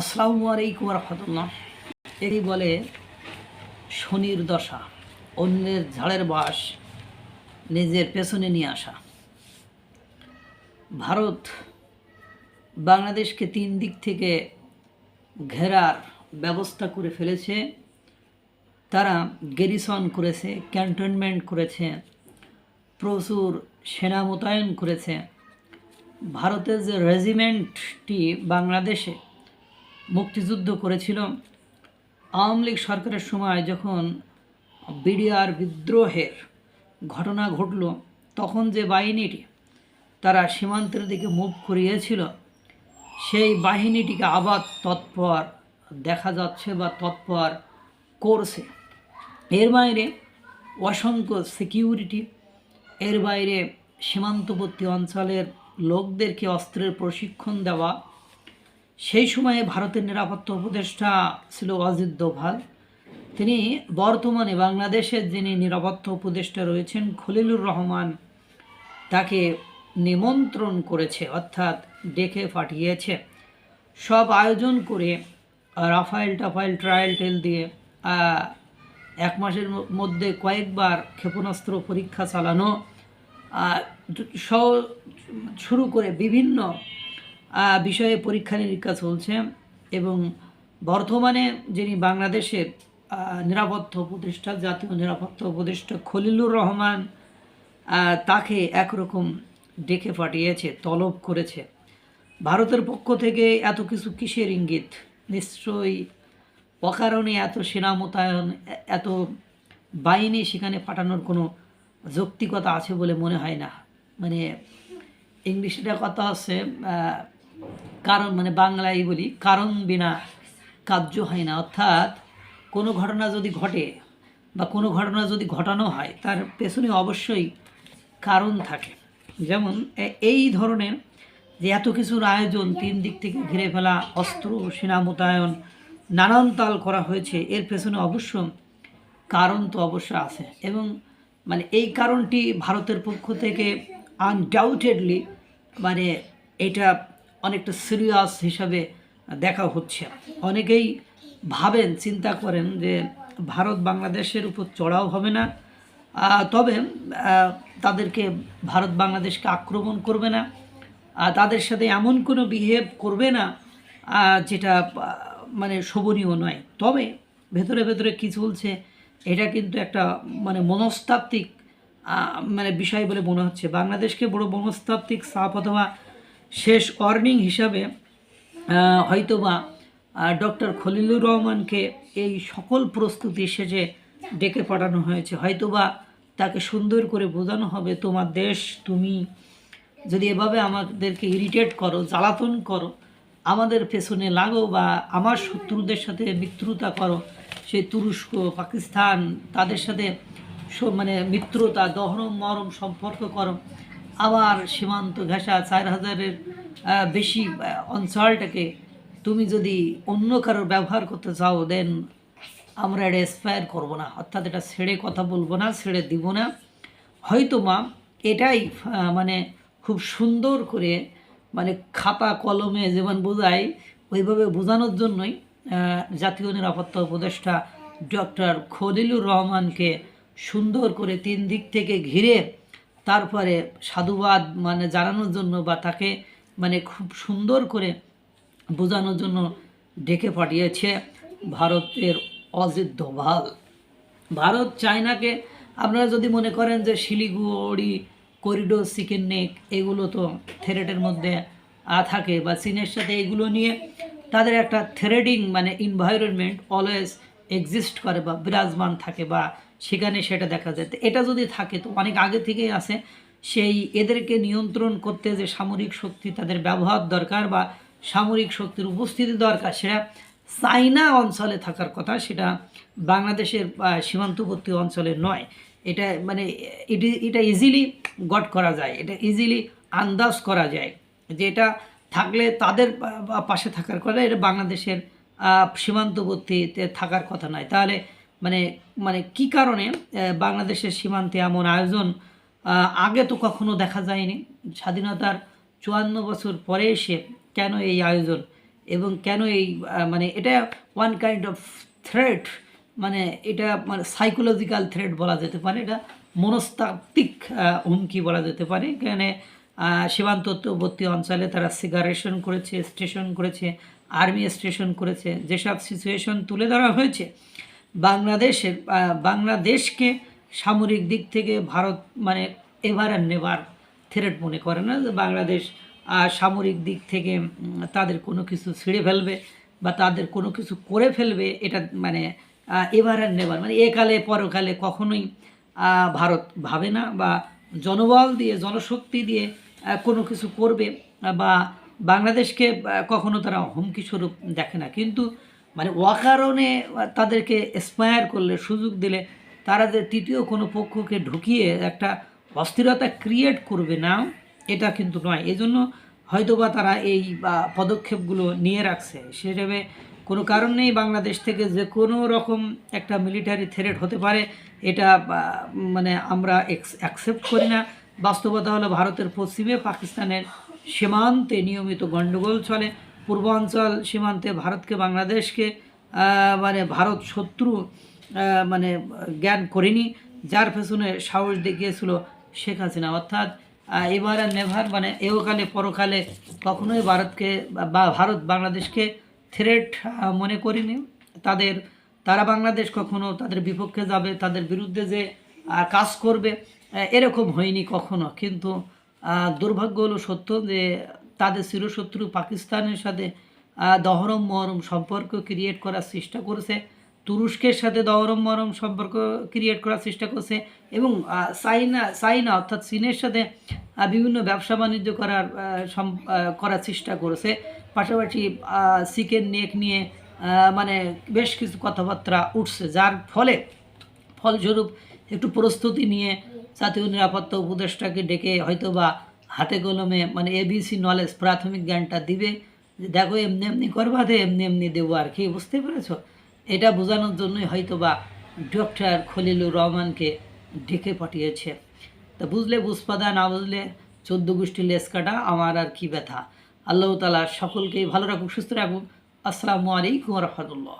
আসসালামু আলাইকুম রহমতুল্লাহ এটি বলে শনির দশা, অন্যের ঝাড়ের বাস, নিজের পেছনে নিয়ে আসা। ভারত বাংলাদেশকে তিন দিক থেকে ঘেরার ব্যবস্থা করে ফেলেছে। তারা গেরিসন করেছে ক্যান্টনমেন্ট করেছে, প্রচুর সেনা মোতায়েন করেছে। ভারতের যে রেজিমেন্টটি বাংলাদেশে মুক্তিযুদ্ধ করেছিল। আওয়ামী লীগ সরকারের সময় যখন বিডিআর বিদ্রোহের ঘটনা ঘটল, তখন যে বাহিনীটি তারা সীমান্তের দিকে মুভ করিয়েছিল সেই বাহিনীটিকে আবার তৎপর দেখা যাচ্ছে বা তৎপর করছে। এর বাইরে অসংখ্য সিকিউরিটি, এর বাইরে সীমান্তবর্তী অঞ্চলের লোকদেরকে অস্ত্রের প্রশিক্ষণ দেওয়া সেই সময়ে ভারতের নিরাপত্তা উপদেষ্টা ছিল অজিত দোভাল। তিনি বর্তমানে বাংলাদেশের যিনি নিরাপত্তা উপদেষ্টা রয়েছেন, খলিলুর রহমান তাকে নিমন্ত্রণ করেছে, অর্থাৎ ডেকে পাঠিয়েছে। সব আয়োজন করে রাফাইল টাফাইল ট্রায়াল টেল দিয়ে এক মাসের মধ্যে কয়েকবার ক্ষেপণাস্ত্র পরীক্ষা চালানো শুরু করে বিভিন্ন বিষয়ে পরীক্ষা নিরীক্ষা চলছে এবং বর্তমানে যিনি বাংলাদেশের নিরাপত্তা উপদেষ্টা, জাতীয় নিরাপত্তা উপদেষ্টা খলিলুর রহমান তাকে একরকম ডেকে পাঠিয়েছে, তলব করেছে। ভারতের পক্ষ থেকে এত কিছু কিসের ইঙ্গিত? নিশ্চয়ই অকারণে এত সেনা মোতায়েন, এত বাহিনী সেখানে পাঠানোর কোনো যৌক্তিকতা আছে বলে মনে হয় না। মানে ইংলিশে একটা কথা আছে কারণ মানে বাংলায় বলি, কারণ বিনা কার্য হয় না। অর্থাৎ কোনো ঘটনা যদি ঘটে বা কোনো ঘটনা যদি ঘটানো হয়, তার পেছনে অবশ্যই কারণ থাকে। যেমন এই ধরনের যে এত কিছুর আয়োজন, তিন দিক থেকে ঘিরে ফেলা, অস্ত্র, সেনা মোতায়েন, নানান তাল করা হয়েছে, এর পেছনে অবশ্য কারণ তো অবশ্য আছে। এবং মানে এই কারণটি ভারতের পক্ষ থেকে আনডাউটেডলি মানে এটা অনেকটা সিরিয়াস হিসাবে দেখা হচ্ছে। অনেকেই ভাবেন, চিন্তা করেন যে ভারত বাংলাদেশের উপর চড়াও হবে না। তবে তাদেরকে ভারত বাংলাদেশকে আক্রমণ করবে না। তাদের সাথে এমন কোনো বিহেভ করবে না যেটা মানে শোভনীয় নয়। তবে ভেতরে ভেতরে কী চলছে, এটা কিন্তু একটা মানে মনস্তাত্ত্বিক মানে বিষয় বলে মনে হচ্ছে। বাংলাদেশকে বড় মনস্তাত্ত্বিক চাপ অথবা শেষ অর্নিং হিসাবে হয়তোবা ডক্টর খলিলুর রহমানকে এই সকল প্রস্তুতি শেষে ডেকে পাঠানো হয়েছে। হয়তোবা তাকে সুন্দর করে বোঝানো হবে, তোমার দেশ, তুমি যদি এভাবে আমাদেরকে ইরিটেট করো, জ্বালাতন করো, আমাদের পেছনে লাগো বা আমার শত্রুদের সাথে মিত্রতা করো, সেই তুরস্ক, পাকিস্তান, তাদের সাথে মানে মিত্রতা দহরম মরম সম্পর্ক করো আবার সীমান্ত ঘেঁষা চার হাজারের বেশি অঞ্চলটাকে তুমি যদি অন্য কারোর ব্যবহার করতে চাও দেন আমরা এটা এক্সপায়ার করব না। অর্থাৎ এটা ছেড়ে কথা বলব না, ছেড়ে দিব না। হয়তো মা এটাই মানে খুব সুন্দর করে মানে খাতা কলমে যেমন বোঝায়, ওইভাবে বোঝানোর জন্যই জাতীয় নিরাপত্তা উপদেষ্টা ডক্টর খলিলুর রহমানকে সুন্দর করে তিন দিক থেকে ঘিরে তারপরে সাধুবাদ মানে জানানোর জন্য বা তাকে মানে খুব সুন্দর করে বোঝানোর জন্য ডেকে পাঠিয়েছে ভারতের অজিত দোভাল। ভারত চায়নাকে আপনারা যদি মনে করেন যে শিলিগুড়ি করিডোর চিকেন নেক এগুলো তো থ্রেটের মধ্যে আহ, থাকে বা চীনের সাথে এগুলো নিয়ে তাদের একটা থ্রেডিং মানে এনভায়রনমেন্ট অলওয়েজ এক্সিস্ট করে বা বিরাজমান থাকে বা সেখানে সেটা দেখা যায়। এটা যদি থাকে, তো অনেক আগে থেকেই আছে, সেই এদেরকে নিয়ন্ত্রণ করতে যে সামরিক শক্তি তাদের ব্যবহার দরকার বা সামরিক শক্তির উপস্থিতি দরকার, সেটা চাইনা অঞ্চলে থাকার কথা, সেটা বাংলাদেশের সীমান্তবর্তী অঞ্চলে নয়। এটা মানে এটি এটা ইজিলি গট করা যায়, এটা ইজিলি আন্দাজ করা যায় যে এটা থাকলে তাদের পাশে থাকার কথা, এটা বাংলাদেশের সীমান্তবর্তীতে থাকার কথা নয়। তাহলে মানে মানে কি কারণে বাংলাদেশের সীমান্তে এমন আয়োজন আগে তো কখনো দেখা যায়নি। স্বাধীনতার চুয়ান্ন বছর পরে এসে কেন এই আয়োজন এবং কেন এই মানে এটা ওয়ান কাইন্ড অফ থ্রেট মানে এটা মানে সাইকোলজিক্যাল থ্রেট বলা যেতে পারে, এটা মনস্তাত্ত্বিক হুমকি বলা যেতে পারে। এখানে সীমান্তবর্তী অঞ্চলে তারা সিগারেশন করেছে স্টেশন করেছে আর্মি স্টেশন করেছে, যেসব সিচুয়েশন তুলে ধরা হয়েছে বাংলাদেশের বাংলাদেশকে সামরিক দিক থেকে ভারত মানে এভার অ্যান্ড নেভার থ্রেট মনে করে না যে বাংলাদেশ সামরিক দিক থেকে তাদের কোনো কিছু ছিঁড়ে ফেলবে বা তাদের কোনো কিছু করে ফেলবে, এটা মানে এভার অ্যান্ড নেভার মানে একালে পরকালে কখনোই ভারত ভাবে না বা জনবল দিয়ে, জনশক্তি দিয়ে কোনো কিছু করবে বা বাংলাদেশকে কখনো তারা হুমকি স্বরূপ দেখে না। কিন্তু মানে অকারণে তাদেরকে এসপায়ার করলে, সুযোগ দিলে, তারা যে তৃতীয় কোনো পক্ষকে ঢুকিয়ে একটা অস্থিরতা ক্রিয়েট করবে না, এটা কিন্তু নয়। এজন্য হয়তোবা তারা এই পদক্ষেপগুলো নিয়ে রাখছে। সেভাবে কোনো কারণ নেই বাংলাদেশ থেকে যে কোনো রকম একটা মিলিটারি থ্রেট হতে পারে, এটা মানে আমরা অ্যাকসেপ্ট করি না। বাস্তবতা হলো ভারতের পশ্চিমে পাকিস্তানের সীমান্তে নিয়মিত গণ্ডগোল চলে। পূর্বাঞ্চল সীমান্তে ভারতকে বাংলাদেশকে মানে ভারত শত্রু মানে জ্ঞান করেনি, যার পেছনে সাহস দেখিয়েছিল শেখ হাসিনা। অর্থাৎ এবার আর নেভার মানে এওকালে, পরকালে কখনোই ভারতকে বা ভারত বাংলাদেশকে থ্রেট মনে করিনি। তাদের, তারা বাংলাদেশ কখনো তাদের বিপক্ষে যাবে, তাদের বিরুদ্ধে যে কাজ করবে এরকম হয়নি কখনো। কিন্তু দুর্ভাগ্য হলো সত্য যে তাদের চিরশত্রু পাকিস্তানের সাথে দহরম, মহরম সম্পর্ক ক্রিয়েট করার চেষ্টা করেছে। তুরস্কের সাথে দহরম, মহরম সম্পর্ক ক্রিয়েট করার চেষ্টা করছে এবং চাইনা চাইনা অর্থাৎ চীনের সাথে বিভিন্ন ব্যবসা বাণিজ্য করার করার চেষ্টা করেছে। পাশাপাশি চিকেন নেক নিয়ে মানে বেশ কিছু কথাবার্তা উঠছে, যার ফলে, ফলস্বরূপ একটু প্রস্তুতি নিয়ে জাতীয় নিরাপত্তা উপদেষ্টাকে ডেকে হয়তো বা হাতে কলমে মানে এবিসি নলেজ প্রাথমিক জ্ঞানটা দিবে। যে দেখো, এমনি এমনি করবা তো এমনি এমনি দেবো আর কি, বুঝতে পেরেছ? এটা বোঝানোর জন্যই হয়তো বা ডক্টর খলিলুর রহমানকে ডেকে পাঠিয়েছে। তা বুঝলে, বুঝপাদা, না বুঝলে, চোদ্দ গোষ্ঠী লেস কাটা, আমার আর কি ব্যথা। আল্লাহ তালা সকলকেই ভালো রাখুক, সুস্থ রাখুক। আসসালামু আলাইকুম রহমতুল্লাহ।